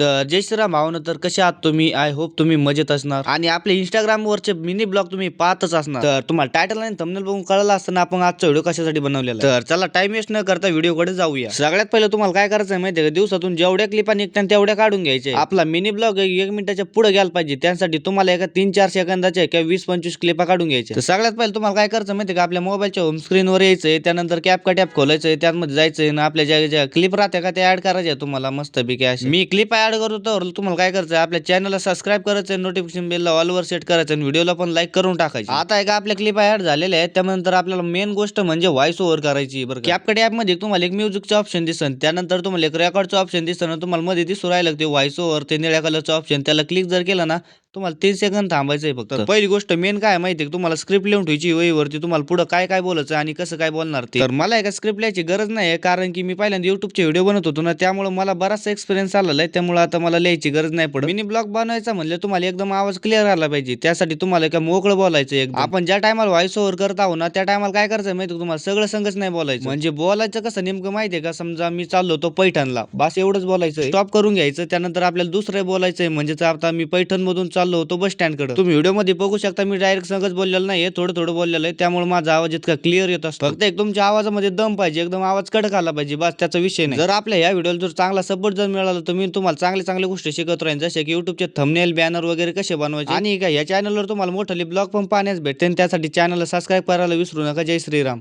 तर जय श्रीराम भावनं तर कसे आहात तुम्ही? आय होप तुम्ही मजेत असणार. आणि आपले इंस्टाग्राम वरचे मिनी ब्लॉग तुम्ही पाहतच असणार. तर तुम्हाला टायटल आणि थंबनेल बघून कळलं असताना आपण आजचा व्हिडिओ कशासाठी बनवलेला तर चला टाइम वेस्ट न करता व्हिडिओ कडे जाऊया. सगळ्यात पहिले तुम्हाला काय करायचं आहे माहितीये का? दिवसातून जेवढ्या क्लिपा निघतात तेवढ्या काढून घ्यायचे. आपला मिनी ब्लॉग एक मिनिटाच्या पुढे गेला पाहिजे. त्यासाठी तुम्हाला एका तीन चार सेकंदाच्या किंवा वीस पंचवीस क्लिपा काढून घ्यायचे. तर सगळ्यात पहिले तुम्हाला काय करायचं माहिती का? आपल्या मोबाईलच्या होम स्क्रीनवर यायचंय. त्यानंतर कॅप का टॅप खोलायचंय. त्यामध्ये जायचंय आणि आपल्या ज्या ज्या क्लिप राहत्या का त्या ऍड करायच्या तुम्हाला. मस्तपैकी अशी. मी क्लिप ऍड करतो तर तुम्हाला काय करायचं आपल्या चॅनलला सबस्क्राईब करायचं नोटिफिकेशन बेलला ऑलवर सेट करायचं आणि व्हिडिओला पण लाईक करून टाकायची. आता एका आपल्या क्लिप ऍड झालेल्या आहेत त्यानंतर आपल्याला मेन गोष्ट म्हणजे व्हॉइस ओव्हर करायची बरं कॅपकडे ऍपमध्ये तुम्हाला एक म्युझिकचं ऑप्शन दिसन त्यानंतर तुम्हाला एक रेकॉर्डचं ऑप्शन दिसन तुम्हाला मध्ये दिसू राहिलं ते व्हॉइस ओव्हर ते निळ्या कलरचं ऑप्शन त्याला क्लिक जर केलं ना तुम्हाला तीन सेकंद थांबायचं आहे फक्त पहिली गोष्ट मेन काय माहिती आहे तुम्हाला स्क्रिप्ट लिहून ठेवायची वहीवरती. तुम्हाला पुढे काय काय बोलायचं आणि कसं काय बोलणार ते. तर मला एका स्क्रिप्ट लिहायची गरज नाही कारण की मी पहिल्यांदा युट्यूबचे व्हिडिओ बनत होतो ना त्यामुळे मला बराचसा एक्सपिरियन्स आलेला आहे. त्यामुळे आता मला लिहायची गरज नाही पडत. मिनी ब्लॉग बनवायचा म्हणलं तुम्हाला एकदम आवाज क्लिअर आला पाहिजे. त्यासाठी तुम्हाला एका मोकळं बोलायचं आपण ज्या टायमाला व्हॉइस ओव्हर करत आहो ना त्या टायमाला काय करायचं माहिती आहे तुम्हाला? सगळं संगच नाही बोलायचं. म्हणजे बोलायचं कसं नेमकं माहितीये का? समजा मी चाललो होतो पैठणला. बस एवढंच बोलायचं स्टॉप करून घ्यायचं. त्यानंतर आपल्याला दुसरं बोलायचंय म्हणजे आता मी पैठण मधून चाललो होतो बस स्टँडकडे तुम्ही व्हिडिओमध्ये बघू शकता मी डायरेक्ट संगच बोललेलं नाहीये थोडं थोडं बोललेलं आहे. त्यामुळे माझा आवाज इतका क्लिअर येत असतो. फक्त एक तुमच्या आवाजामध्ये दम पाहिजे एकदम आवाज कडक आला पाहिजे बस त्याचा विषय नाही. जर आपल्या या व्हिडिओला जर चांगला सपोर्ट जर मिळाला तर मी तुम्हाला चांगल्या चांगल्या गोष्टी शिकत राहीन. जसे की युट्यूबचे थंबनेल बॅनर वगैरे कसे बनवायचे? आणि का या चॅनलवर तुम्हाला मोठाली ब्लॉग पण पाहण्यास भेटते. आणि त्यासाठी चॅनलला सबस्क्राईब करायला विसरू नका. जय श्रीराम.